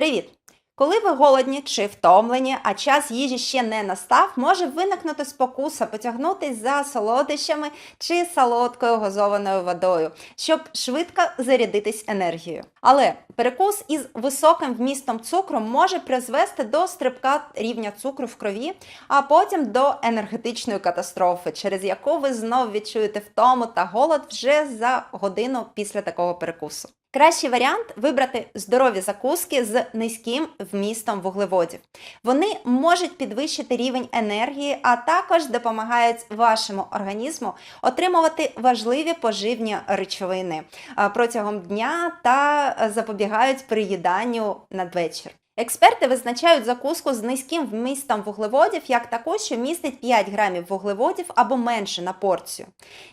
Привіт! Коли ви голодні чи втомлені, а час їжі ще не настав, може виникнути спокуса потягнутись за солодощами чи солодкою газованою водою, щоб швидко зарядитись енергією. Але перекус із високим вмістом цукру може призвести до стрибка рівня цукру в крові, а потім до енергетичної катастрофи, через яку ви знов відчуєте втому та голод вже за годину після такого перекусу. Кращий варіант вибрати здорові закуски з низьким вмістом вуглеводів. Вони можуть підвищити рівень енергії, а також допомагають вашому організму отримувати важливі поживні речовини протягом дня та запобігають приїданню надвечір. Експерти визначають закуску з низьким вмістом вуглеводів як таку, що містить 5 грамів вуглеводів або менше на порцію.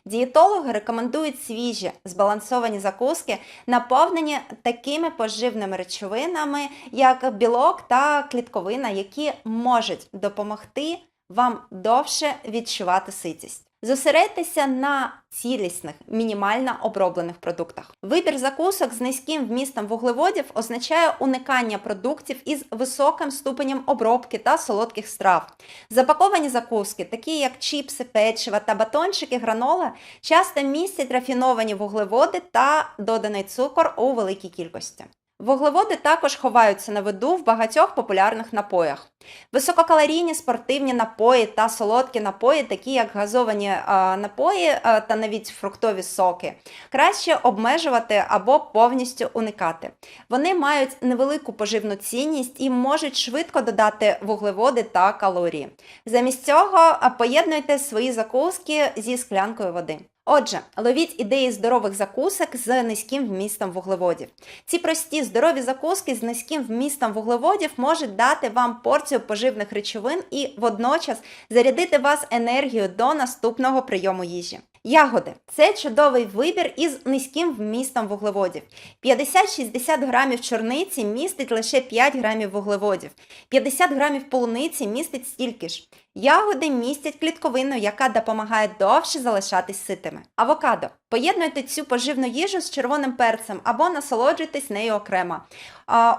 Дієтологи рекомендують свіжі збалансовані закуски, наповнені такими поживними речовинами, як білок та клітковина, які можуть допомогти вам довше відчувати ситість. Зосередьтеся на цілісних, мінімально оброблених продуктах. Вибір закусок з низьким вмістом вуглеводів означає уникання продуктів із високим ступенем обробки та солодких страв. Запаковані закуски, такі як чіпси, печива та батончики гранола, часто містять рафіновані вуглеводи та доданий цукор у великій кількості. Вуглеводи також ховаються на виду в багатьох популярних напоях. Висококалорійні спортивні напої та солодкі напої, такі як газовані напої та навіть фруктові соки, краще обмежувати або повністю уникати. Вони мають невелику поживну цінність і можуть швидко додати вуглеводи та калорії. Замість цього поєднуйте свої закуски зі склянкою води. Отже, ловіть ідеї здорових закусок з низьким вмістом вуглеводів. Ці прості здорові закуски з низьким вмістом вуглеводів можуть дати вам порцію поживних речовин і водночас зарядити вас енергією до наступного прийому їжі. Ягоди це чудовий вибір із низьким вмістом вуглеводів. 50-60 грамів чорниці містить лише 5 грамів вуглеводів, 50 грамів полуниці містить стільки ж. Ягоди містять клітковину, яка допомагає довше залишатись ситими. Авокадо. Поєднуйте цю поживну їжу з червоним перцем або насолоджуйтесь нею окремо.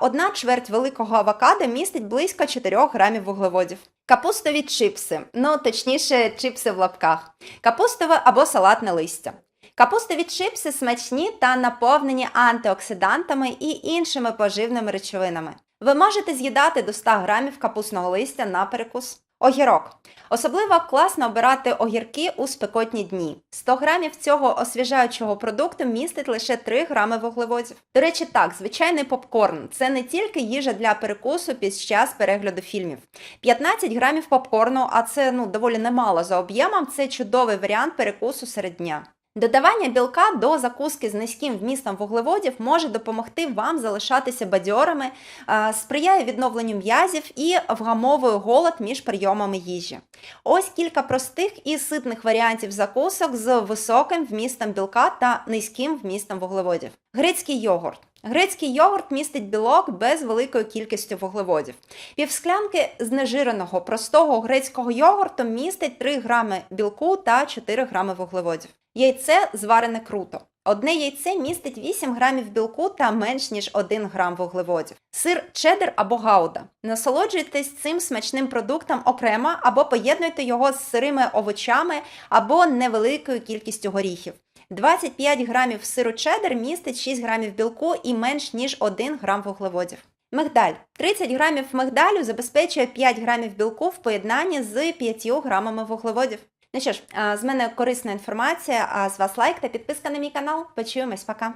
Одна чверть великого авокадо містить близько 4 грамів вуглеводів. Капустові чипси, ну точніше, чипси в лапках, капустове або салатне листя. Капустові чипси смачні та наповнені антиоксидантами і іншими поживними речовинами. Ви можете з'їдати до 100 грамів капустного листя на перекус. Огірок. Особливо класно обирати огірки у спекотні дні. 100 грамів цього освіжаючого продукту містить лише 3 грами вуглеводів. До речі, так, звичайний попкорн це не тільки їжа для перекусу під час перегляду фільмів. 15 грамів попкорну, а це ну доволі немало за об'ємом. Це чудовий варіант перекусу серед дня. Додавання білка до закуски з низьким вмістом вуглеводів може допомогти вам залишатися бадьорами, е, сприяє відновленню м'язів і вгамовує голод між прийомами їжі. Ось кілька простих і ситних варіантів закусок з високим вмістом білка та низьким вмістом вуглеводів. Грецький йогурт. Грецький йогурт містить білок без великої кількості вуглеводів. Півсклянки знежиреного простого грецького йогурту містить 3 грами білку та 4 грами вуглеводів. Яйце зварене круто. Одне яйце містить 8 грамів білку та менш ніж 1 грам вуглеводів. Сир чеддер або гауда. Насолоджуйтесь цим смачним продуктом окремо або поєднуйте його з сирими овочами або невеликою кількістю горіхів. 25 грамів сиру чеддер містить 6 грамів білку і менш ніж 1 грам вуглеводів. Мигдаль. 30 грамів мигдалю забезпечує 5 грамів білку в поєднанні з 5 грамами вуглеводів. Ну що ж, з мене корисна інформація, а з вас лайк та підписка на мій канал. Почуємось, пока!